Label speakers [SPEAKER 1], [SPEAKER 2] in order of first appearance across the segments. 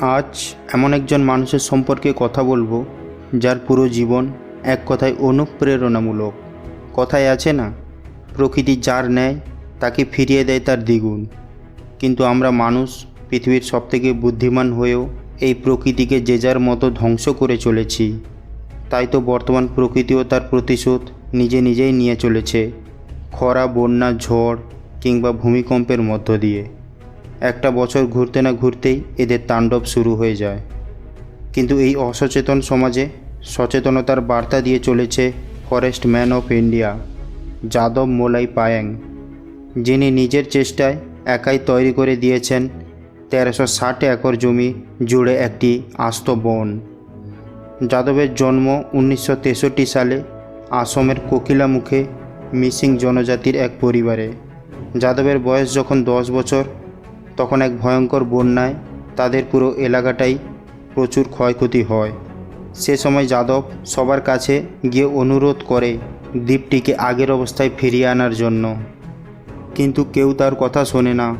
[SPEAKER 1] আজ এমন একজন মানুষের সম্পর্কে কথা বলব, যার পুরো জীবন এক কথায় অনুপ্রেরণামূলক। কথায় আছে না, প্রকৃতি যার নেয়, তাকে ফিরিয়ে দেয় তার দ্বিগুণ। কিন্তু আমরা মানুষ, পৃথিবীর সবথেকে বুদ্ধিমান হয়েও এই প্রকৃতিকে যে যার মতো ধ্বংস করে চলেছি। তাই তো বর্তমান প্রকৃতিও তার প্রতিশোধ নিজে নিজেই নিয়ে চলেছে, খরা, বন্যা, ঝড় কিংবা ভূমিকম্পের মধ্য দিয়ে। একটা বছর ঘুরতে না ঘুরতেই এদের তাণ্ডব শুরু হয়ে যায়। কিন্তু এই অসচেতন সমাজে সচেতনতার বার্তা দিয়ে চলেছে ফরেস্ট ম্যান অফ ইন্ডিয়া, যাদব মোলাই পায়াং। যিনি নিজের চেষ্টায় একাই তৈরি করে দিয়েছেন তেরোশো ষাট একর জমি জুড়ে একটি আস্ত বন। যাদবের জন্ম উনিশশো তেষট্টি সালে আসামের কোকিলামুখে মিসিং জনজাতির এক পরিবারে। যাদবের বয়স যখন দশ বছর তখন এক ভয়ঙ্কর বন্যায় তাদের পুরো এলাকাটাই প্রচুর ক্ষয়ক্ষতি হয়। সে সময় যাদব সবার কাছে গিয়ে অনুরোধ করে দ্বীপটিকে আগের অবস্থায় ফিরিয়ে আনার জন্য। কিন্তু কেউ তার কথা শোনে না।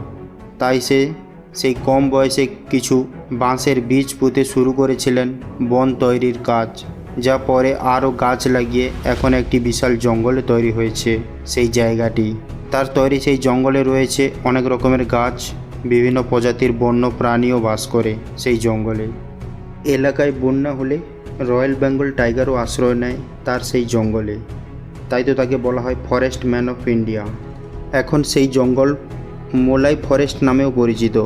[SPEAKER 1] তাই সে সেই কম বয়সে কিছু বাঁশের বীজ পুঁতে শুরু করেছিলেন বন তৈরির কাজ, যা পরে আরও গাছ লাগিয়ে এখন একটি বিশাল জঙ্গলে তৈরি হয়েছে সেই জায়গাটি। তার তৈরি সেই জঙ্গলে রয়েছে অনেক রকমের গাছ বিভিন্ন প্রজাতির বন্য প্রাণীও বাস করে সেই জঙ্গলে। এলাকায় বন্যা হলে রয়্যাল বেঙ্গল টাইগারও আশ্রয় নেয় তার সেই জঙ্গলে। তাই তো তাকে বলা হয় ফরেস্ট ম্যান অফ ইন্ডিয়া। এখন সেই জঙ্গল মোলাই ফরেস্ট নামেও পরিচিত।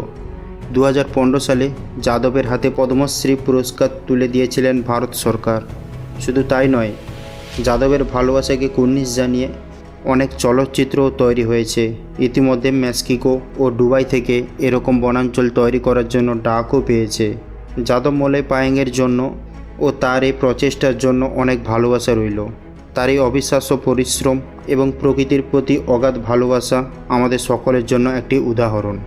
[SPEAKER 1] দু হাজার পনেরো সালে যাদবের হাতে পদ্মশ্রী পুরস্কার তুলে দিয়েছিলেন ভারত সরকার। শুধু তাই নয়, যাদবের ভালোবাসাকে কুর্নিশ জানিয়ে অনেক চলচ্চিত্রও তৈরি হয়েছে। ইতিমধ্যে মেক্সিকো ও ডুবাই থেকে এরকম বনাঞ্চল তৈরি করার জন্য ডাকও পেয়েছে। যাদব মোলে পায়েংয়ের জন্য ও তার এই প্রচেষ্টার জন্য অনেক ভালোবাসা রইল। তার এই অবিশ্বাস্য পরিশ্রম এবং প্রকৃতির প্রতি অগাধ ভালোবাসা আমাদের সকলের জন্য একটি উদাহরণ।